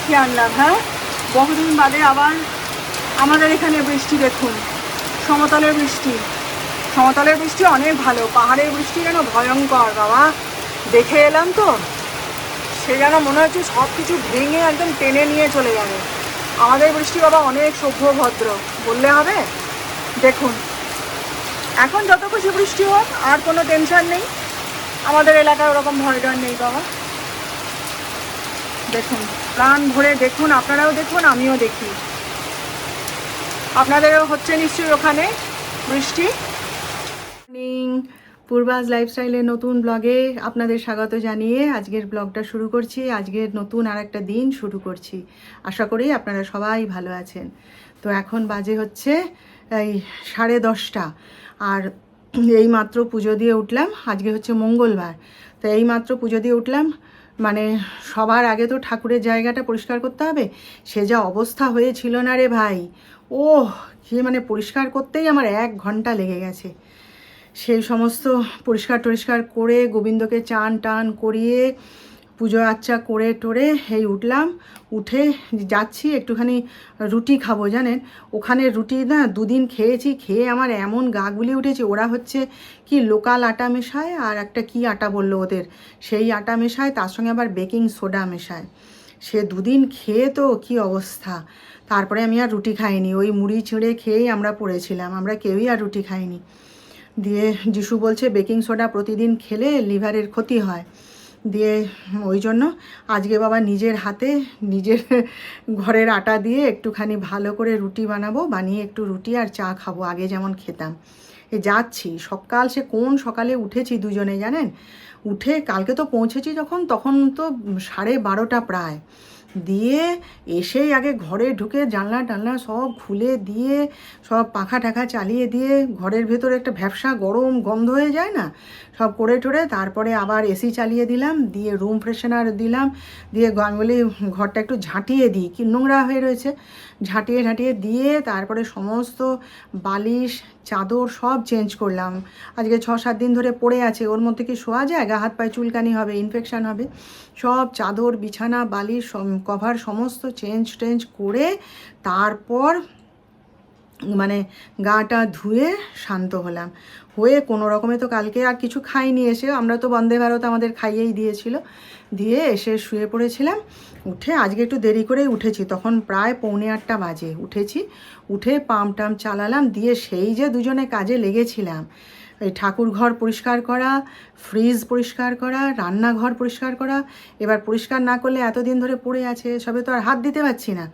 ডেকে আনলাম হ্যাঁ? বহুদিন বাদে আবার আমাদের এখানে বৃষ্টি দেখুন। সমতলের বৃষ্টি। সমতলের বৃষ্টি অনেক ভালো। পাহাড়ের বৃষ্টি যেন ভয়ঙ্কর, বাবা। দেখে এলাম তো। সে যেন মনে হচ্ছে সব কিছু ভেঙে একদম টেনে নিয়ে চলে যাবে। আমাদের বৃষ্টি বাবা অনেক সভ্য ভদ্র। বললে হবে? দেখুন। এখন যত খুশি বৃষ্টি হোক, আর কোনো টেনশন নেই। আমাদের এলাকায় ওরকম ভয় ডর নেই, বাবা। দেখুন। প্রাণ ভরে দেখুন, আপনারাও দেখুন, আমিও দেখি। আপনাদেরও হচ্ছে নিশ্চয়ই ওখানে বৃষ্টি। পূর্বাজ লাইফস্টাইলের নতুন ব্লগে আপনাদের স্বাগত জানিয়ে আজকের ব্লগটা শুরু করছি। আজকের নতুন আর একটা দিন শুরু করছি। আশা করি আপনারা সবাই ভালো আছেন। তো এখন বাজে হচ্ছে, এই সাড়ে দশটা। আর এই মাত্র পুজো দিয়ে উঠলাম। আজকে হচ্ছে মঙ্গলবার। তো এই মাত্র পুজো দিয়ে উঠলাম। মানে সবার আগে তো ঠাকুরের জায়গাটা পরিষ্কার করতে হবে। সে যা অবস্থা হয়েছিল না রে ভাই। ও কি মানে পরিষ্কার করতেই আমার এক ঘণ্টা লেগে গেছে। সেই সমস্ত পরিষ্কার টরিষ্কার করে গোবিন্দকে চান টান করিয়ে পুজো আচ্চা করে টোরে এই উঠলাম, উঠে যাচ্ছি, একটুখানি রুটি খাব জানেন। ওখানে রুটি না দুদিন খেয়েছি, খেয়ে আমার এমন গা গুলিয়ে উঠেছে, ওরা হচ্ছে কি লোকাল আটা মেশায় আর একটা কি আটা বলল ওদের? সেই আটা মেশায়, তার সঙ্গে আবার বেকিং সোডা মেশায়। সে দুদিন খেয়ে তো কি অবস্থা? তারপরে আমি আর রুটি খাইনি, ওই মুড়ি ছিঁড়ে খেয়েই আমরা পড়েছিলাম, আমরা কেউই আর রুটি খাইনি। দিয়ে যিশু বলছে, বেকিং সোডা প্রতিদিন খেলে লিভারের ক্ষতি হয়। দিয়ে ওই জন্য আজকে বাবা নিজের হাতে নিজের ঘরের আটা দিয়ে একটুখানি ভালো করে রুটি বানাবো, বানিয়ে একটু রুটি আর চা খাব, আগে যেমন খেতাম। এ যাচ্ছি, সকাল সে কোন সকালে উঠেছি দুজনে জানেন? উঠে কালকে তো পৌঁছেছি যখন, তখন তো সাড়ে বারোটা প্রায়। দিয়ে এসেই আগে ঘরে ঢুকে জানলা টানলা সব খুলে দিয়ে, সব পাখা টাখা চালিয়ে দিয়ে ঘরের ভেতরে একটা ভ্যাবসা গরম গন্ধ হয়ে যায় না? সব করে টোরে তারপরে আবার এসি চালিয়ে দিলাম, দিয়ে রুম ফ্রেশনার দিলাম, দিয়ে বলি, ঘরটা একটু ঝাঁটিয়ে দিই। কি নোংরা হয়ে রয়েছে? ঝাঁটিয়ে ঝাঁটিয়ে দিয়ে তারপরে সমস্ত বালিশ চাদর সব চেঞ্জ করলাম। আজকে ছ সাত দিন ধরে পড়ে আছে, ওর মধ্যে কি শোয়া যায়? গা হাত পায়ে চুলকানি হবে ইনফেকশান হবে। সব চাদর, বিছানা, বালিশ কভার সমস্ত চেঞ্জ টেঞ্জ করে তারপর মানে গাটা ধুয়ে শান্ত হলাম। হয়ে কোনো রকমে তো কালকে আর কিছু খাইনি এসে, আমরা তো বন্দে ভারত আমাদের খাইয়েই দিয়েছিল। দিয়ে এসে শুয়ে পড়েছিলাম। উঠে আজকে একটু দেরি করেই উঠেছি, তখন প্রায় পৌনে আটটা বাজে। উঠেছি, উঠে পাম্প টাম্প চালালাম, দিয়ে সেই যে দুজনে কাজে লেগেছিলাম এই ঠাকুর ঘর পরিষ্কার করা ফ্রিজ পরিষ্কার করা, রান্নাঘর পরিষ্কার করা, এবার পরিষ্কার না করলে এতদিন ধরে পড়ে আছে, সবে তো আর হাত দিতে পারছি না।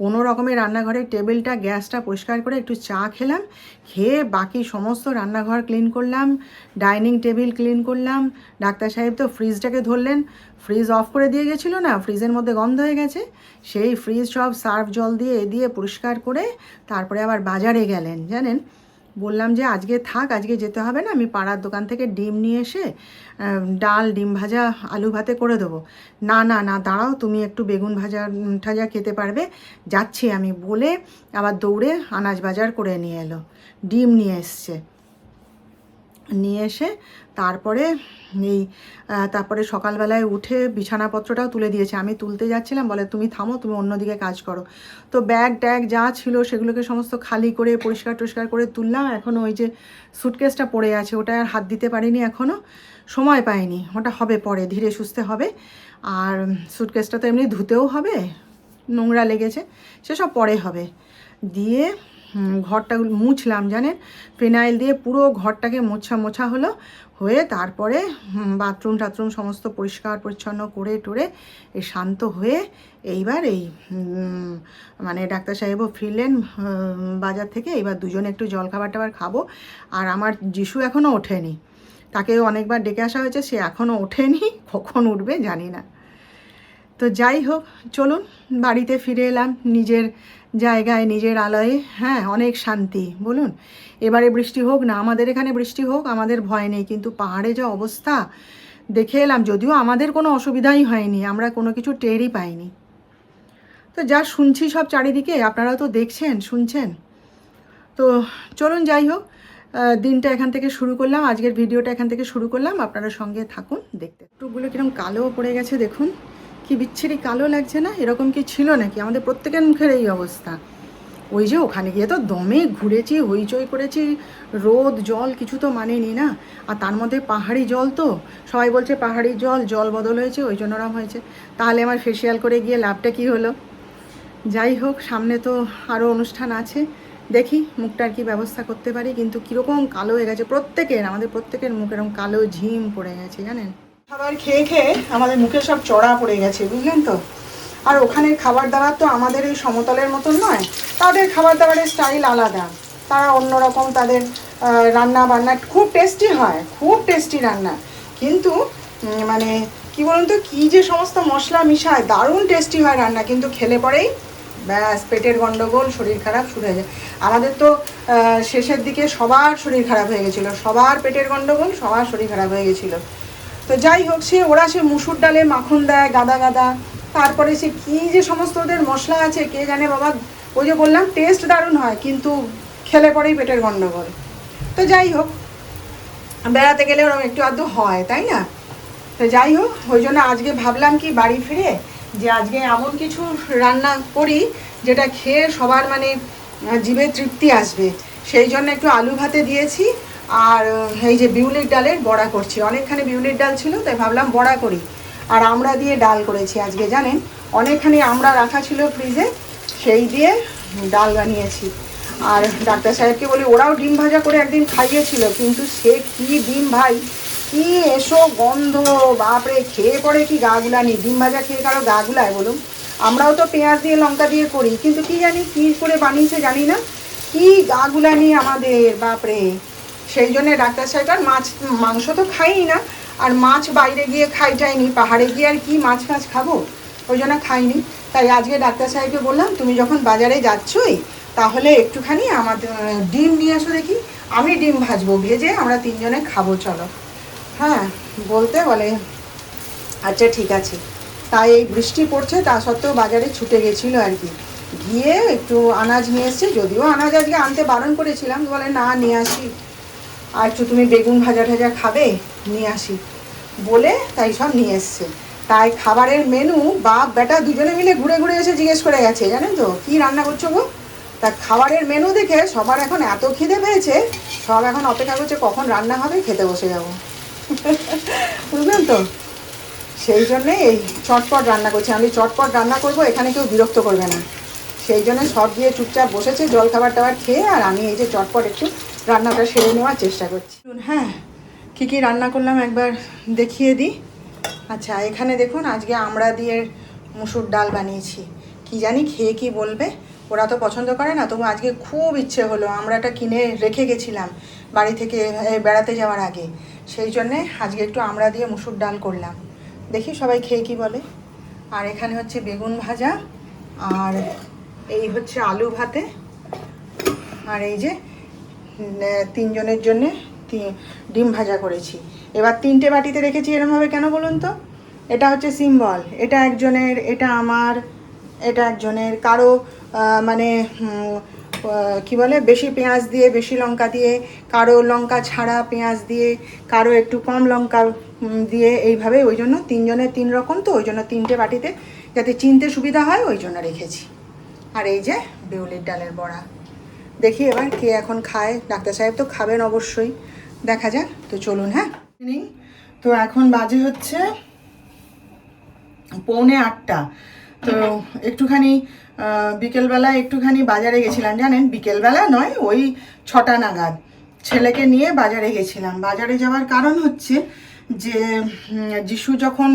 কোনো রকমের রান্নাঘরের টেবিলটা, গ্যাসটা পরিষ্কার করে একটু চা খেলাম, খেয়ে বাকি সমস্ত রান্নাঘর ক্লিন করলাম ডাইনিং টেবিল ক্লিন করলাম, ডাক্তার সাহেব তো ফ্রিজটাকে ধরলেন ফ্রিজ অফ করে দিয়ে গেছিল না ফ্রিজের মধ্যে গন্ধ হয়ে গেছে, সেই ফ্রিজ সব সার্ফ জল দিয়ে, এ দিয়ে পরিষ্কার করে তারপরে আবার বাজারে গেলেন, জানেন? বললাম যে আজকে থাক, আজকে যেতে হবে না, আমি পাড়ার দোকান থেকে ডিম নিয়ে এসে ডাল, ডিম ভাজা, আলু ভাতে করে দেবো। না না না, দাঁড়াও, তুমি একটু বেগুন ভাজা ঠাজা খেতে পারবে। যাচ্ছি আমি বলে আবার দৌড়ে আনাজ বাজার করে নিয়ে এলো। ডিম নিয়ে এসছে। নিয়ে এসে তারপরে এই তারপরে সকালবেলায় উঠে বিছানাপত্রটাও তুলে দিয়েছে। আমি তুলতে যাচ্ছিলাম, বলে, তুমি থামো, তুমি অন্যদিকে কাজ করো। তো ব্যাগ, ট্যাগ যা ছিল সেগুলোকে সমস্ত খালি করে, পরিষ্কার টরিষ্কার করে তুললাম। এখনও ওই যে সুটকেসটা পড়ে আছে, ওটা আর হাত দিতে পারিনি এখনও সময় পাইনি, ওটা হবে পরে, ধীরে সুস্থে হবে। আর সুটকেসটা তো এমনি ধুতেও হবে, নোংরা লেগেছে, সেসব পরে হবে। দিয়ে ঘরটা মুছলাম, জানেন? ফিনাইল দিয়ে পুরো ঘরটাকে মোছা মোছা হলো, হয়ে তারপরে বাথরুম টাথরুম সমস্ত পরিষ্কার পরিচ্ছন্ন করে টোরে এই শান্ত হয়ে এইবার এই মানে ডাক্তার সাহেবও ফিরলেন বাজার থেকে। এবার দুজনে একটু জল খাবার টাবার খাব। আর আমার যিশু এখনও ওঠেনি। তাকে অনেকবার ডেকে আসা হয়েছে, সে এখনও ওঠেনি। কখন উঠবে জানি না। তো যাই হোক, চলুন, বাড়িতে ফিরে এলাম। নিজের জায়গায়, নিজের আলয়ে হ্যাঁ অনেক শান্তি। বলুন, এবারে বৃষ্টি হোক না, আমাদের এখানে বৃষ্টি হোক, আমাদের ভয় নেই, কিন্তু পাহাড়ে যা অবস্থা, দেখে এলাম, যদিও আমাদের কোনো অসুবিধাই হয়নি, আমরা কোনো কিছু টেরই পাইনি। তো যা শুনছি সব চারিদিকে, আপনারাও তো দেখছেন, শুনছেন। তো চলুন যাই হোক দিনটা এখান থেকে শুরু করলাম, আজকের ভিডিওটা এখান থেকে শুরু করলাম, আপনারা সঙ্গে থাকুন, দেখতে। টুকগুলো কীরকম কালো পড়ে গেছে, দেখুন। কি বিচ্ছিরি কালো লাগছে না? এরকম কি ছিল নাকি? আমাদের প্রত্যেকের মুখের এই অবস্থা। ওই যে ওখানে গিয়ে তো দমে ঘুরেছি, হইচই করেছি, রোদ, জল কিছু তো মানেনি না? আর তার মধ্যে পাহাড়ি জল তো? সবাই বলছে পাহাড়ি জল জল বদল হয়েছে, ওই জন্য ওরম হয়েছে। তাহলে আমার ফেসিয়াল করে গিয়ে লাভটা কি হলো? যাই হোক, সামনে তো আরও অনুষ্ঠান আছে। দেখি মুখটার কি ব্যবস্থা করতে পারি, কিন্তু কীরকম কালো হয়ে গেছে। প্রত্যেকের, আমাদের প্রত্যেকের মুখ এরকম কালো ঝিম পড়ে গেছে, জানেন? খাবার খেয়ে খেয়ে আমাদের মুখে সব চড়া পড়ে গেছে, বুঝলেন তো? আর ওখানের খাবার দাবার তো আমাদের এই সমতলের মতন নয়, তাদের খাবার দাবারের স্টাইল আলাদা। তারা অন্যরকম তাদের রান্না বান্না খুব টেস্টি হয়, খুব টেস্টি রান্না। কিন্তু মানে কি বলুন তো, কী যে সমস্ত মশলা মিশায়, দারুণ টেস্টি হয় রান্না। কিন্তু খেলে পরেই, ব্যাস, পেটের গণ্ডগোল শরীর খারাপ শুরু হয়ে যায়। আমাদের তো শেষের দিকে সবার শরীর খারাপ হয়ে গেছিল, সবার পেটের গণ্ডগোল সবার শরীর খারাপ হয়ে গেছিল। তো যাই হোক, সে ওরা সে মুসুর ডালে মাখন দেয়, গাদা গাদা। তারপরে সে কী যে সমস্ত ওদের মশলা আছে, কে জানে বাবা। ওই যে বললাম টেস্ট দারুণ হয়, কিন্তু খেলে পরেই পেটের গণ্ডগোল তো যাই হোক, বেড়াতে গেলে ওরকম একটু আধটু হয়, তাই না? তো যাই হোক, ওই জন্য আজকে ভাবলাম কি বাড়ি ফিরে যে আজকে এমন কিছু রান্না করি যেটা খেয়ে সবার মানে জিভে তৃপ্তি আসবে। সেই জন্য একটু আলু ভাতে দিয়েছি আর এই যে বিউলির ডালের বড়া করছি। অনেকখানি বিউলির ডাল ছিল, তাই ভাবলাম বড়া করি। আর আমরা দিয়ে ডাল করেছি আজকে, জানেন? অনেকখানি আমরা রাখা ছিল ফ্রিজে, সেই দিয়ে ডাল বানিয়েছি। আর ডাক্তার সাহেবকে বলি, ওরাও ডিম ভাজা করে একদিন খাইয়েছিল, কিন্তু সে কি ডিম ভাই? কি এসো গন্ধ, বাপরে, খেয়ে পরে কি গা গুলানি? ডিম ভাজা খেয়ে কারও গা গুলায় বলুন? আমরাও তো পেঁয়াজ দিয়ে, লঙ্কা দিয়ে করি, কিন্তু কি জানি কি করে বানিয়েছে জানি না? কি গা গুলানি আমাদের, বাপরে। সেই জন্য ডাক্তার সাহেব আর মাছ, মাংস তো খাই না। আর মাছ বাইরে গিয়ে খাই যায়নি, পাহাড়ে গিয়ে আর কি মাছ ফাছ খাব? ওই জন্য খাইনি। তাই আজকে ডাক্তার সাহেবকে বললাম, তুমি যখন বাজারে যাচ্ছই, তাহলে একটুখানি আমাদের ডিম নিয়ে আসো দেখি। আমি ডিম ভাজবো, ভেজে আমরা তিনজনে খাব, চলো। হ্যাঁ বলতে বলে আচ্ছা ঠিক আছে। তাই এই বৃষ্টি পড়ছে, তা সত্ত্বেও বাজারে ছুটে গেছিল আর কি। গিয়ে একটু আনাজ নিয়ে এসছে, যদিও আনাজ আজকে আনতে বারণ করেছিলাম, বলে না, নিয়ে আসি। আর একটু তুমি বেগুন ভাজা টাজা খাবে? নিয়ে আসি। বলে তাই সব নিয়ে এসছে। তাই খাবারের মেনু বাপ বেটা দুজনে মিলে ঘুরে ঘুরে এসে জিজ্ঞেস করে গেছে, জানেন তো? কি রান্না করছ গো? তা খাবারের মেনু দেখে সবার এখন এত খিদে পেয়েছে, সব এখন অপেক্ষা করছে কখন রান্না হবে, খেতে বসে যাব। বুঝলেন তো? সেই জন্যে এই চটপট রান্না করছি। আমি চটপট রান্না করব, এখানে কেউ বিরক্ত করবে না। সেই জন্য সব দিয়ে চুপচাপ বসেছে, জল খাবার টাবার খেয়ে, আর আমি এই যে চটপট একটু রান্নাটা সেরে নেওয়ার চেষ্টা করছি। হ্যাঁ কী কী রান্না করলাম একবার দেখিয়ে দিই। আচ্ছা এখানে দেখুন, আজকে আমরা দিয়ে মুসুর ডাল বানিয়েছি। কি জানি খেয়ে কি বলবে? ওরা তো পছন্দ করে না, তবু আজকে খুব ইচ্ছে হলো আমরাটা কিনে রেখে গেছিলাম বাড়ি থেকে বেড়াতে যাওয়ার আগে। সেই জন্যে আজকে একটু আমরা দিয়ে মুসুর ডাল করলাম। দেখি সবাই খেয়ে কি বলে। আর এখানে হচ্ছে বেগুন ভাজা, আর এই হচ্ছে আলু ভাতে, আর এই যে তিনজনের জন্যে ডিম ভাজা করেছি। এবার তিনটে বাটিতে রেখেছি এরমভাবে কেন বলুন তো? এটা হচ্ছে সিম্বল। এটা একজনের, এটা আমার, এটা একজনের। কারও মানে কি বলে? বেশি পেঁয়াজ দিয়ে, বেশি লঙ্কা দিয়ে, কারও লঙ্কা ছাড়া পেঁয়াজ দিয়ে, কারও একটু কম লঙ্কা দিয়ে এইভাবে ওই জন্য তিনজনের তিন রকম তো, ওই জন্য তিনটে বাটিতে যাতে চিনতে সুবিধা হয়, ওই জন্য রেখেছি। আর এই যে, বিউলির ডালের বড়া। দেখি এবার কে এখন খায়। ডাক্তার সাহেব তো খাবেন অবশ্যই। দেখা যাক, তো চলুন হ্যাঁ? তো এখন বাজে হচ্ছে পৌনে আটটা। তো একটুখানি বিকেলবেলা একটুখানি বাজারে গেছিলাম, জানেন? বিকেলবেলা নয়, ওই ছটা নাগাদ। ছেলেকে নিয়ে বাজারে গেছিলাম। বাজারে যাওয়ার কারণ হচ্ছে যে যিশু যখন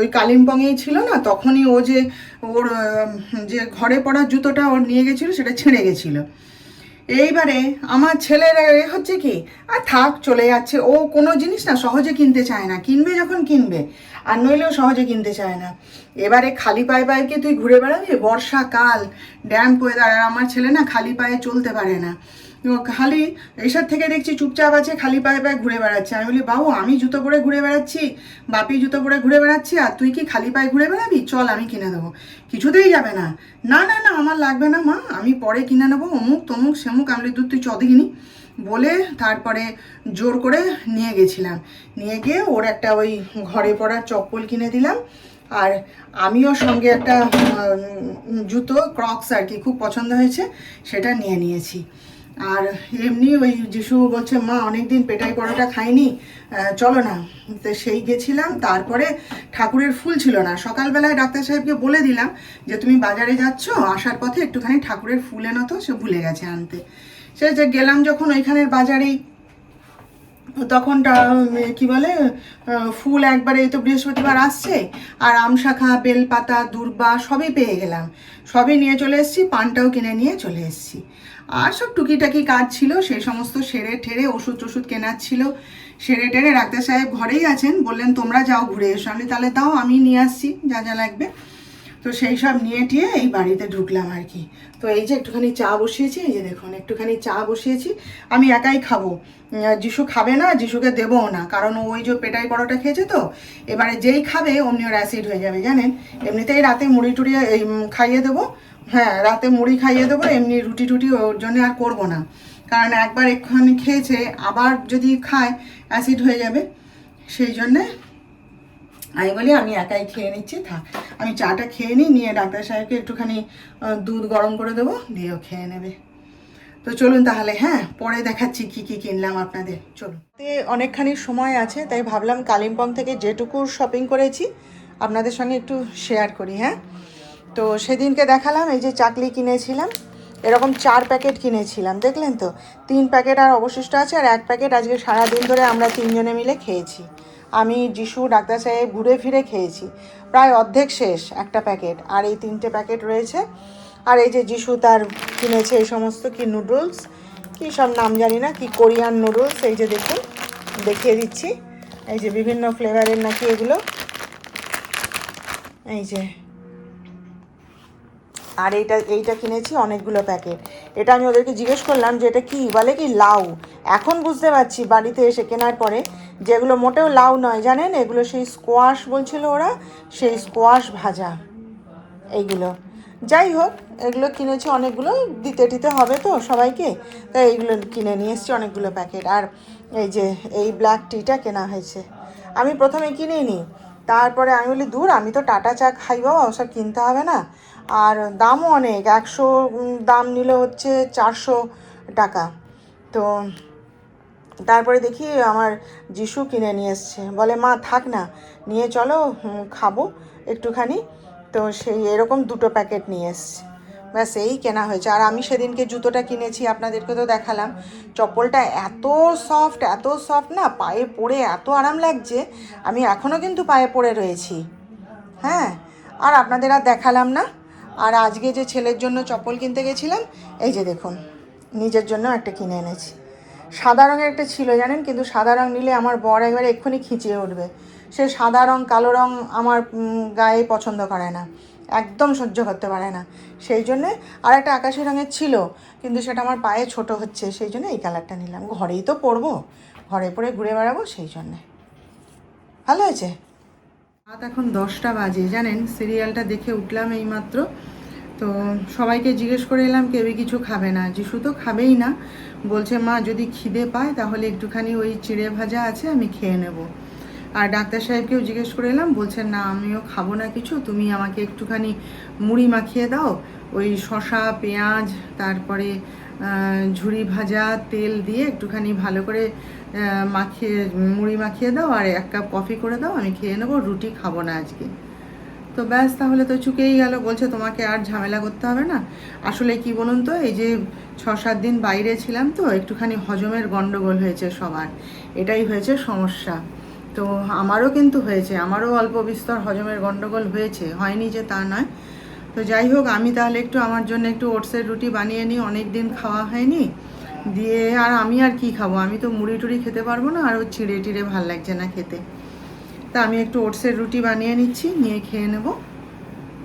ওই কালিম্পংয়েই ছিল না, তখনই ও যে, ওর যে ঘরে পড়ার জুতোটা ওর নিয়ে গেছিল, সেটা ছিঁড়ে গেছিল। এইবারে আমার ছেলের এ হচ্ছে কি, আর থাক, চলে যাচ্ছে। ও কোনো জিনিস না, সহজে কিনতে চায় না। কিনবে যখন কিনবে, আর নইলেও সহজে কিনতে চায় না। এবারে খালি পায়ে পায়েকে তুই ঘুরে বেড়াবি? বর্ষাকাল ড্যাম্প ওয়েদার আর আমার ছেলে না, খালি পায়ে চলতে পারে না। খালি এসব থেকে দেখছি চুপচাপ আছে, খালি পায়ে পায়ে ঘুরে বেড়াচ্ছে। আমি বলি, বাবু, আমি জুতো পরে ঘুরে বেড়াচ্ছি, বাপি জুতো পরে ঘুরে বেড়াচ্ছি, আর তুই কি খালি পায়ে ঘুরে বেড়াবি? চল, আমি কিনে দেবো। কিছুতেই যাবে না। না না না, আমার লাগবে না, মা। আমি পরে কিনে নেব, অমুক, তমুক, সেমুক। আমি দুধ তুই চ, দেখিনি? বলে তারপরে জোর করে নিয়ে গেছিলাম। নিয়ে গিয়ে ওর একটা ওই ঘরে পড়ার চপ্পল কিনে দিলাম। আর আমিও সঙ্গে একটা জুতো, ক্রক্স আর কি খুব পছন্দ হয়েছে, সেটা নিয়ে নিয়েছি। আর এমনি ওই যিশু বলছে, মা, অনেকদিন পেটাই পরোটা খাইনি চলো না। তো সেই গেছিলাম, তারপরে ঠাকুরের ফুল ছিল না। সকালবেলায় ডাক্তার সাহেবকে বলে দিলাম যে, তুমি বাজারে যাচ্ছ, আসার পথে একটুখানি ঠাকুরের ফুল এনো তো, সে ভুলে গেছে আনতে। সে যে গেলাম যখন ওইখানের বাজারেই তখন কি বলে ফুল একবারে এই তো বৃহস্পতিবার আসছে, আর আম শাখা, বেলপাতা, দূর্বা সবই পেয়ে গেলাম। সবই নিয়ে চলে এসেছি, পানটাও কিনে নিয়ে চলে এসেছি। আর সব টুকিটাকি কাজ ছিল, সেই সমস্ত সেরে ঠেরে ওষুধ টষুধ কেনার ছিল। সেরে টেরে ডাক্তার সাহেব ঘরেই আছেন, বললেন, তোমরা যাও ঘুরে এসো। আমি তাহলে দাও, আমি নিয়ে আসছি, যা যা লাগবে। তো সেই সব নিয়ে টিয়ে এই বাড়িতে ঢুকলাম আর কি। তো এই যে একটুখানি চা বসিয়েছি, এই যে দেখুন, একটুখানি চা বসিয়েছি। আমি একাই খাব। যিশু খাবে না, যিশুকে দেবও না, কারণ ওই যে পেটাই পরোটা খেয়েছে তো, এবারে যেই খাবে, অমনি ওর অ্যাসিড হয়ে যাবে, জানেন? এমনিতেই রাতে মুড়ি টুড়ি খাইয়ে দেবো। হ্যাঁ রাতে মুড়ি খাইয়ে দেবো, এমনি রুটি টুটি ওর জন্য আর করব না। কারণ একবার এক্ষুনি খেয়েছে, আবার যদি খায় অ্যাসিড হয়ে যাবে। সেই জন্যে আমি বলি, আমি একাই খেয়ে নিচ্ছি, থাক। আমি চাটা খেয়ে নিই, নিয়ে ডাক্তার সাহেবকে একটুখানি দুধ গরম করে দেবো দিয়েও খেয়ে নেবে। তো চলুন তাহলে হ্যাঁ পরে দেখাচ্ছি কি কি কিনলাম আপনাদের। চলুন। অনেকখানি সময় আছে, তাই ভাবলাম কালিম্পং থেকে যেটুকু শপিং করেছি, আপনাদের সঙ্গে একটু শেয়ার করি হ্যাঁ? তো সেদিনকে দেখালাম, এই যে চাকলি কিনেছিলাম, এরকম চার প্যাকেট কিনেছিলাম, দেখলেন তো? তিন প্যাকেট আর অবশিষ্ট আছে, আর এক প্যাকেট আজকে সারাদিন ধরে আমরা তিনজনে মিলে খেয়েছি। আমি, যিশু, ডাক্তার সাহেব ঘুরে ফিরে খেয়েছি। প্রায় অর্ধেক শেষ একটা প্যাকেট, আর এই তিনটে প্যাকেট রয়েছে। আর এই যে যিশু তার কিনেছে এই সমস্ত কি নুডলস? কি সব নাম জানি না, কি কোরিয়ান নুডলস, এই যে দেখুন, দেখিয়ে দিচ্ছি। এই যে বিভিন্ন ফ্লেভারের নাকি এগুলো। এই যে আর এইটা এইটা কিনেছি অনেকগুলো প্যাকেট। এটা আমি ওদেরকে জিজ্ঞেস করলাম যে এটা কি? বলে কি লাউ। এখন বুঝতে পারছি বাড়িতে এসে কেনার পরে যেগুলো মোটেও লাউ নয়, জানেন? এগুলো সেই স্কোয়াশ বলছিল ওরা, সেই স্কোয়াশ ভাজা। এইগুলো। যাই হোক, এগুলো কিনেছি অনেকগুলো, দিতে টিতে হবে তো সবাইকে। তাই এইগুলো কিনে নিয়ে এসেছি অনেকগুলো প্যাকেট। আর এই যে, এই ব্ল্যাক টিটা কেনা হয়েছে। আমি প্রথমে কিনেই নি তারপরে আমি বলি, দূর, আমি তো টাটা চা খাই বাবা ওসব কিনতে হবে না। আর দামও অনেক, একশো দাম নিল হচ্ছে চারশো টাকা। তো তারপরে দেখি আমার যিশু কিনে নিয়ে এসছে। বলে, মা, থাক না, নিয়ে চলো খাব একটুখানি। তো সেই এরকম দুটো প্যাকেট নিয়ে এসছে। ব্যাস, এই কেনা হয়েছে। আর আমি সেদিনকে জুতোটা কিনেছি, আপনাদেরকে তো দেখালাম। চপ্পলটা এত সফট এত সফট না, পায়ে পরে এত আরাম লাগছে। আমি এখনও কিন্তু পায়ে পরে রয়েছি। হ্যাঁ আর আপনাদের আর দেখালাম না। আর আজকে যে ছেলের জন্য চপ্পল কিনতে গেছিলাম, এই যে দেখুন, নিজের জন্য একটা কিনে এনেছি। সাদা রঙের একটা ছিল জানেন, কিন্তু সাদা রঙ নিলে আমার বর একবারে এক্ষুনি খিচিয়ে উঠবে। সে সাদা রং, কালো রং আমার গায়ে পছন্দ করে না, একদম সহ্য করতে পারে না। সেই জন্যে আর একটা আকাশি রঙের ছিল, কিন্তু সেটা আমার পায়ে ছোট হচ্ছে, সেই জন্য এই কালারটা নিলাম। ঘরেই তো পরবো, ঘরে পরে ঘুরে বেড়াবো সেই জন্যে। ভালো হয়েছে? রাত এখন দশটা বাজে, জানেন? সিরিয়ালটা দেখে উঠলাম এইমাত্র। তো সবাইকে জিজ্ঞেস করে এলাম, কেউই কিছু খাবে না? যিশু তো খাবেই না। বলছে, মা, যদি খিদে পায়, তাহলে একটুখানি ওই চিড়ে ভাজা আছে, আমি খেয়ে নেব। আর ডাক্তার সাহেবকেও জিজ্ঞেস করে এলাম বলছেন না, আমিও খাব না কিছু, তুমি আমাকে একটুখানি মুড়ি মাখিয়ে দাও। ওই শশা পেঁয়াজ, তারপরে ঝুরি ভাজা, তেল দিয়ে একটুখানি ভালো করে মাখিয়ে, মুড়ি মাখিয়ে দাও আর এক কাপ কফি করে দাও, আমি খেয়ে নেব, রুটি খাব না আজকে। তো ব্যাস, তাহলে তো চুকেই গেল, বলছে তোমাকে আর ঝামেলা করতে হবে না। আসলে কি বলুন তো, এই যে ছ সাত দিন বাইরে ছিলাম তো, একটুখানি হজমের গন্ডগোল হয়েছে সবার। এটাই হয়েছে সমস্যা। তো আমারও কিন্তু হয়েছে, আমারও অল্প বিস্তর হজমের গন্ডগোল হয়েছে, হয়নি যে তা নয়। তো যাই হোক, আমি তাহলে একটু আমার জন্য একটু ওটসের রুটি বানিয়ে নিই। অনেক দিন খাওয়া হয়নি। দিয়ে আর আমি আর কি খাব? আমি তো মুড়ি টুড়ি খেতে পারব না, আর ও চিড়ে টিড়ে ভালো লাগছে না খেতে। তা আমি একটু ওটসের রুটি বানিয়ে নিচ্ছি, নিয়ে খেয়ে নেব।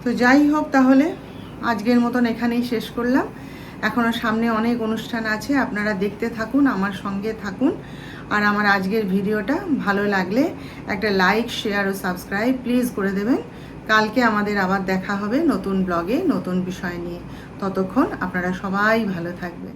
তো যাই হোক তাহলে, আজকের মতন এখানেই শেষ করলাম। এখনও সামনে অনেক অনুষ্ঠান আছে, আপনারা দেখতে থাকুন, আমার সঙ্গে থাকুন। আর আমার আজকের ভিডিওটা ভালো লাগলে একটা লাইক, শেয়ার ও সাবস্ক্রাইব প্লিজ করে দেবেন। কালকে আমাদের আবার দেখা হবে নতুন ব্লগে নতুন বিষয় নিয়ে। ততক্ষণ আপনারা সবাই ভালো থাকবেন।